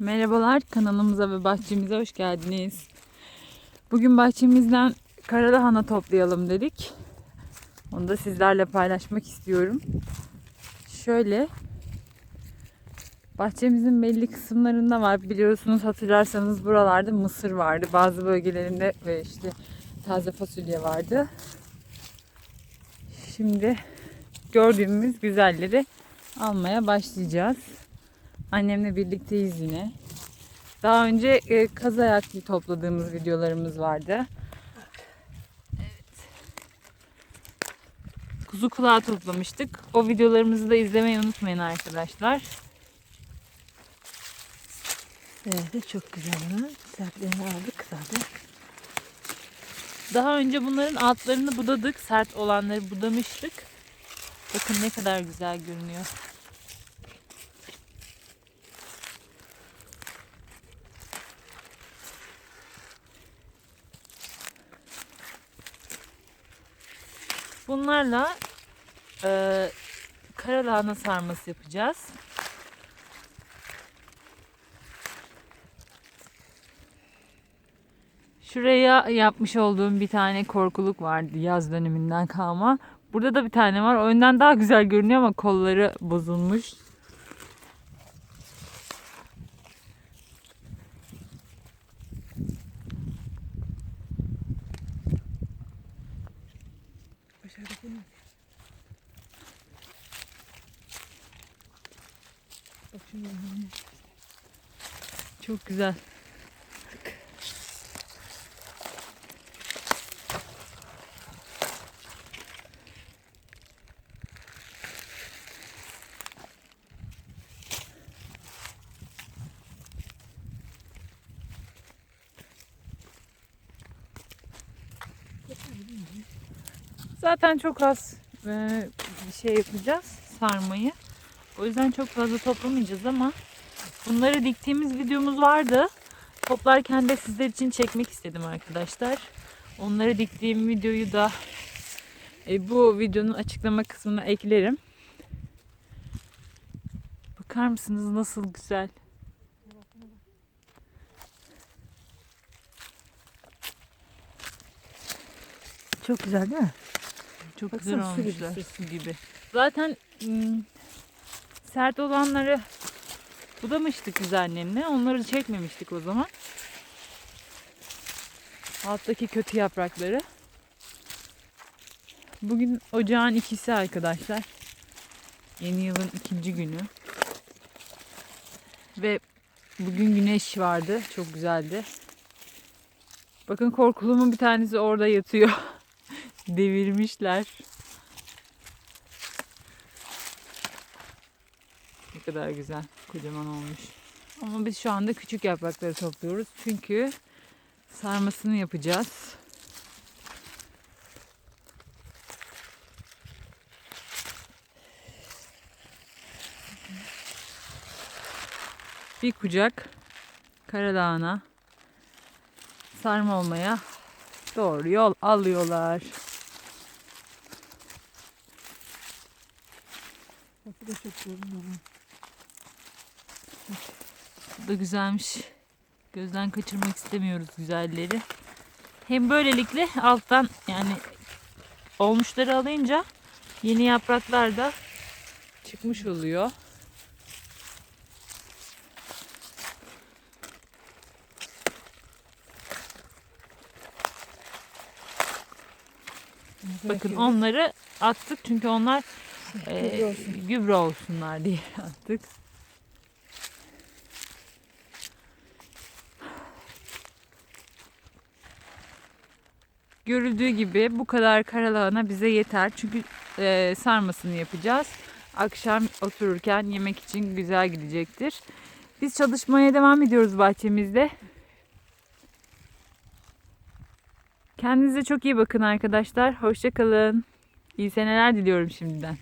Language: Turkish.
Merhabalar kanalımıza ve bahçemize hoş geldiniz. Bugün bahçemizden karalahana toplayalım dedik. Onu da sizlerle paylaşmak istiyorum. Şöyle bahçemizin belli kısımlarında var. Biliyorsunuz hatırlarsanız buralarda mısır vardı. Bazı bölgelerinde ve işte taze fasulye vardı. Şimdi gördüğümüz güzelleri almaya başlayacağız. Annemle birlikteyiz yine. Daha önce e, kaz ayaklı topladığımız videolarımız vardı. Evet. Kuzu kulağı toplamıştık. O videolarımızı da izlemeyi unutmayın arkadaşlar. Evet çok güzel. Sertlerini aldık zaten. Daha önce bunların altlarını budadık. Sert olanları budamıştık. Bakın ne kadar güzel görünüyor. Bunlarla e, karalahana sarması yapacağız. Şuraya yapmış olduğum bir tane korkuluk vardı yaz döneminden kalma. Burada da bir tane var. O önden daha güzel görünüyor ama kolları bozulmuş. Başardık bunu. Bak şimdi yani. Çok güzel. Zaten çok az e, şey yapacağız sarmayı. O yüzden çok fazla toplamayacağız ama bunları diktiğimiz videomuz vardı. Toplarken de sizler için çekmek istedim arkadaşlar. Onları diktiğim videoyu da e, bu videonun açıklama kısmına eklerim. Bakar mısınız nasıl güzel? Çok güzel değil mi? Çok Baksana, güzel su gibi, olmuşlar. Su gibi. Zaten ım, sert olanları budamıştık biz annemle. Onları çekmemiştik o zaman. Alttaki kötü yaprakları. Bugün ocağın ikisi arkadaşlar. Yeni yılın ikinci günü. Ve bugün güneş vardı. Çok güzeldi. Bakın korkulumun bir tanesi orada yatıyor. Devirmişler. Ne kadar güzel. Kocaman olmuş. Ama biz şu anda küçük yaprakları topluyoruz. Çünkü sarmasını yapacağız. Bir kucak karalahana sarma olmaya doğru yol alıyorlar. Bu da çok görünüyor. Bu da güzelmiş. Gözden kaçırmak istemiyoruz güzelleri. Hem böylelikle alttan yani olmuşları alınca yeni yapraklar da çıkmış oluyor. Bakın onları attık çünkü onlar Gübre e, olsun. gübre olsunlar diye attık. Görüldüğü gibi bu kadar karalahana bize yeter. Çünkü e, sarmasını yapacağız. Akşam otururken yemek için güzel gidecektir. Biz çalışmaya devam ediyoruz bahçemizde. Kendinize çok iyi bakın arkadaşlar. Hoşçakalın. İyi seneler diliyorum şimdiden.